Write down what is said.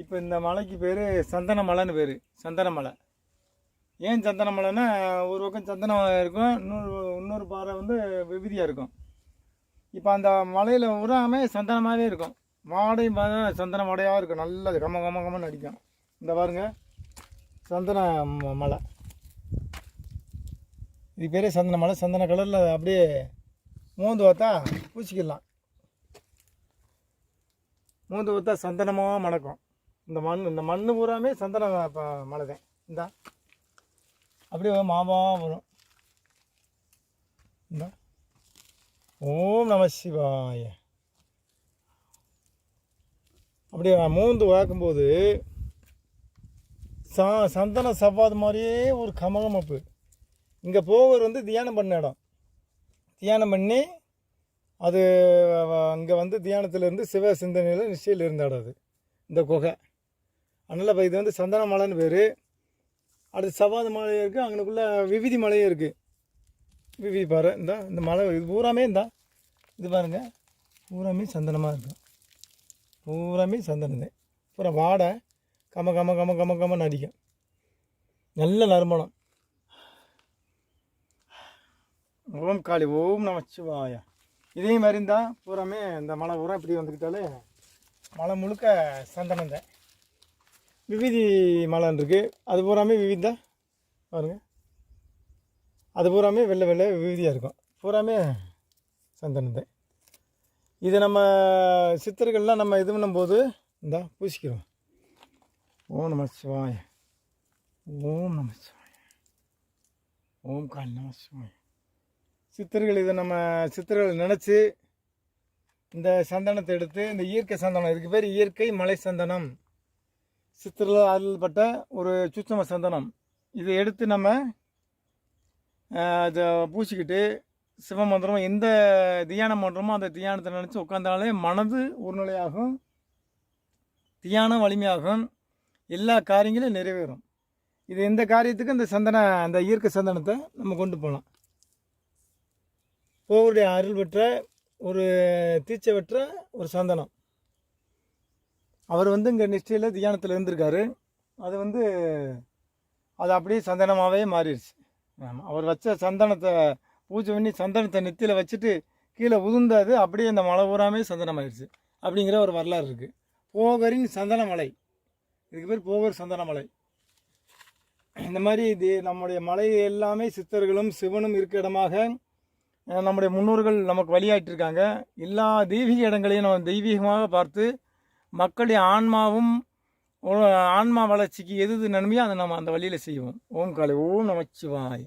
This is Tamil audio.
இப்போ இந்த மலைக்கு பேர் சந்தன மலைன்னு பேர். சந்தன மலை ஏன் சந்தன மலைன்னா ஒரு பக்கம் சந்தனம் இருக்கும் இன்னொரு இன்னொரு பாறை வந்து விபதியாக இருக்கும். இப்போ அந்த மலையில் உராமே சந்தனமாகவே இருக்கும். மாடையும் பார்த்தா சந்தன வாடையாக இருக்கும். நல்லது கம கம கமன்னு அடிக்கும். இந்த பாருங்க சந்தன மலை இது பேரே சந்தன மலை சந்தன கலரில் அப்படியே மூந்து பார்த்தா பூச்சிக்கலாம் மூந்து பார்த்தா சந்தனமாக மணக்கும். இந்த மண் இந்த மண் பூராமே சந்தன ப- மலை தான் இந்தா. அப்படியே மாவா வரும். இந்தா. ஓம் நம சிவாய. அப்படியே மூந்து வாக்கும்போது சா சந்தன சவ்வாது மாதிரியே ஒரு கமகமப்பு இங்கே போவர் வந்து தியானம் பண்ண இடம். தியானம் பண்ணி அது அங்கே வந்து தியானத்திலேருந்து சிவ சிந்தனையில் நிச்சயில் இருந்த இடம் அது. இந்த குகை. அதனால் இப்போ இது வந்து சந்தன மலைன்னு பேர். அடுத்து சவாத மலையும் இருக்குது அங்கனுக்குள்ளே விவிதி மலையும் இருக்குது விவிதி பாரு இந்த இந்த மலை இது பூராமே இந்த. இது பாருங்க பூராமே சந்தனமாக இருக்கும் பூராமே சந்தனந்தேன் பூரா வாடை கம கம கம கம கமன்னு அடிக்கும். நல்ல நறுமணம். ஓம் காளி ஓம் நமச்சிவாயா இதே மாதிரி இருந்தால் பூராமே இந்த மலை பூரா இப்படி வந்துக்கிட்டாலே மலை முழுக்க சந்தனம் தான். விவிதி மலைன்னு இருக்குது அது பூராமே விவிதா பாருங்க. அது பூராமே வெள்ளை வெள்ளை விவிதியாக இருக்கும். பூராமே சந்தனம் தான் இது நம்ம சித்தர்கள்லாம் நம்ம இது பண்ணும்போது இந்தா பூசிக்கிறோம். ஓம் நம சிவாய. ஓம் நம சிவாய. ஓம் கால் நம சிவாய. சித்தர்கள் இதை நம்ம சித்தர்கள் நினச்சி இந்த சந்தனத்தை எடுத்து இந்த இயற்கை சந்தனம் இதுக்கு பேர் இயற்கை மலை சந்தனம். சித்தர்கள் அருள்பட்ட ஒரு சுத்தம சந்தனம். இதை எடுத்து நம்ம அதை பூசிக்கிட்டு சிவமந்திரம் எந்த தியானம் பண்ணுறோமோ அந்த தியானத்தை நினச்சி உட்காந்தாலே மனது ஒருநிலையாகும் தியானம் வலிமையாகும் எல்லா காரியங்களும் நிறைவேறும். இது எந்த காரியத்துக்கும் இந்த சந்தன அந்த இயற்கை சந்தனத்தை நம்ம கொண்டு போகலாம். போவருடைய அருள் பெற்ற ஒரு தீச்சை பெற்ற ஒரு சந்தனம். அவர் வந்து இங்கே நிஷ்டையில் தியானத்தில் இருந்திருக்காரு. அது வந்து அது அப்படியே சந்தனமாகவே மாறிடுச்சு. ஆமாம் அவர் வச்ச சந்தனத்தை பூஜை பண்ணி சந்தனத்தை நெத்தியில் வச்சுட்டு கீழே உதிர்ந்தது அப்படியே அந்த மலை பூராமே சந்தனமாயிடுச்சு அப்படிங்கிற ஒரு வரலாறு இருக்குது போகரின் சந்தன மலை இதுக்கு பேர் போகர் சந்தன மலை இந்த மாதிரி இது நம்முடைய மலை எல்லாமே சித்தர்களும் சிவனும் இருக்க இடமாக நம்முடைய முன்னோர்கள் நமக்கு வழியாட்டிருக்காங்க எல்லா தெய்வீக இடங்களையும் நம்ம தெய்வீகமாக பார்த்து மக்களுடைய ஆன்மாவும் ஒரு ஆன்மா வளர்ச்சிக்கு எது எது நன்மையோ அதை நம்ம அந்த வழியில் செய்வோம். ஓம் காலை ஓம் நமச்சிவாய்.